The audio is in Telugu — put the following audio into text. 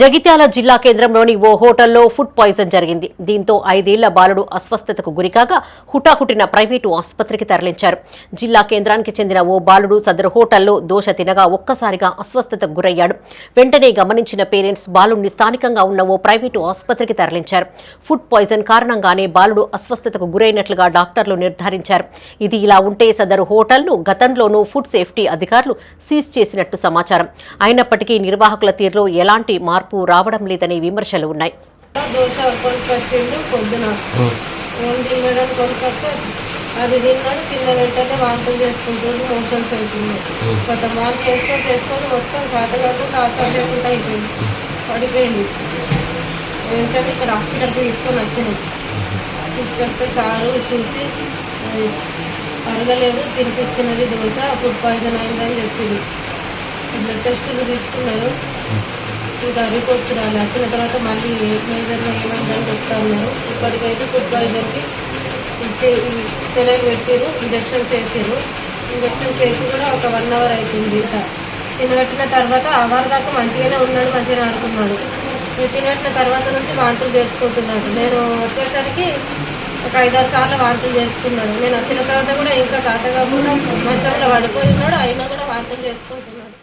జగిత్యాల జిల్లా కేంద్రంలోని ఓ హోటల్లో ఫుడ్ పాయిజన్ జరిగింది. దీంతో ఐదేళ్ళ బాలుడు అస్వస్థతకు గురికాగా హుటాహుటిన ప్రైవేటు ఆసుపత్రికి తరలించారు. జిల్లా కేంద్రానికి చెందిన ఓ బాలుడు సదరు హోటల్లో దోష తినగా ఒక్కసారిగా అస్వస్థతకు గురయ్యాడు. వెంటనే గమనించిన పేరెంట్స్ బాలుడిని స్థానికంగా ఉన్న ఓ ప్రైవేటు ఆసుపత్రికి తరలించారు. ఫుడ్ పాయిజన్ కారణంగానే బాలుడు అస్వస్థతకు గురైనట్లుగా డాక్టర్లు నిర్ధారించారు. ఇది ఇలా ఉంటే సదరు హోటల్ను గతంలోనూ ఫుడ్ సేఫ్టీ అధికారులు సీజ్ చేసినట్టు సమాచారం. అయినప్పటికీ నిర్వాహకుల తీరులో ఎలాంటి మార్పు రావడం లేదని విమర్శలు ఉన్నాయి. దోశ కొనుక్కొచ్చిండు పొద్దున. ఏం తినడానికి కొనుక్కొస్తే అది తిన్నాడు కింద వెంటనే వాంతులు చేసుకుంటుంది మోషన్స్ అవుతుంది కొంత వాంతి చేసుకొని చేసుకొని మొత్తం చేత కాకుండా ఆసర్ అయిపోయింది. పడిపోయింది. వెంటనే ఇక్కడ హాస్పిటల్కి తీసుకొని వచ్చినాం తీసుకొస్తే సారు చూసి అది అరగలేదు తినిపించినది దోశ ఫుడ్ పాయిజన్ అయిందని చెప్పింది బ్లడ్ టెస్టులు తీసుకున్నారు. ఇంకా రిపోర్ట్స్ రాలి. వచ్చిన తర్వాత మళ్ళీ మేజర్గా ఏమైందని చెప్తా ఉన్నారు. ఇప్పటికైతే ఫుడ్ పాయిజన్కి సెలైన్ పెట్టారు ఇంజక్షన్స్ వేసారు ఇంజక్షన్స్ వేసి కూడా ఒక వన్ అవర్ అవుతుంది ఇంకా తినబెట్టిన తర్వాత అవర్ దాకా మంచిగానే ఉన్నాడు మంచిగానే ఆడుకున్నాడు. తినబెట్టిన తర్వాత నుంచి వాంతులు చేసుకుంటున్నాడు. నేను వచ్చేసరికి ఒక ఐదారు సార్లు వాంతులు చేసుకున్నాడు. నేను వచ్చిన తర్వాత కూడా ఇంకా సాతగా కాకుండా మంచంలో పడిపోయి ఉన్నాడు అయినా కూడా వాంతులు చేసుకుంటున్నాడు.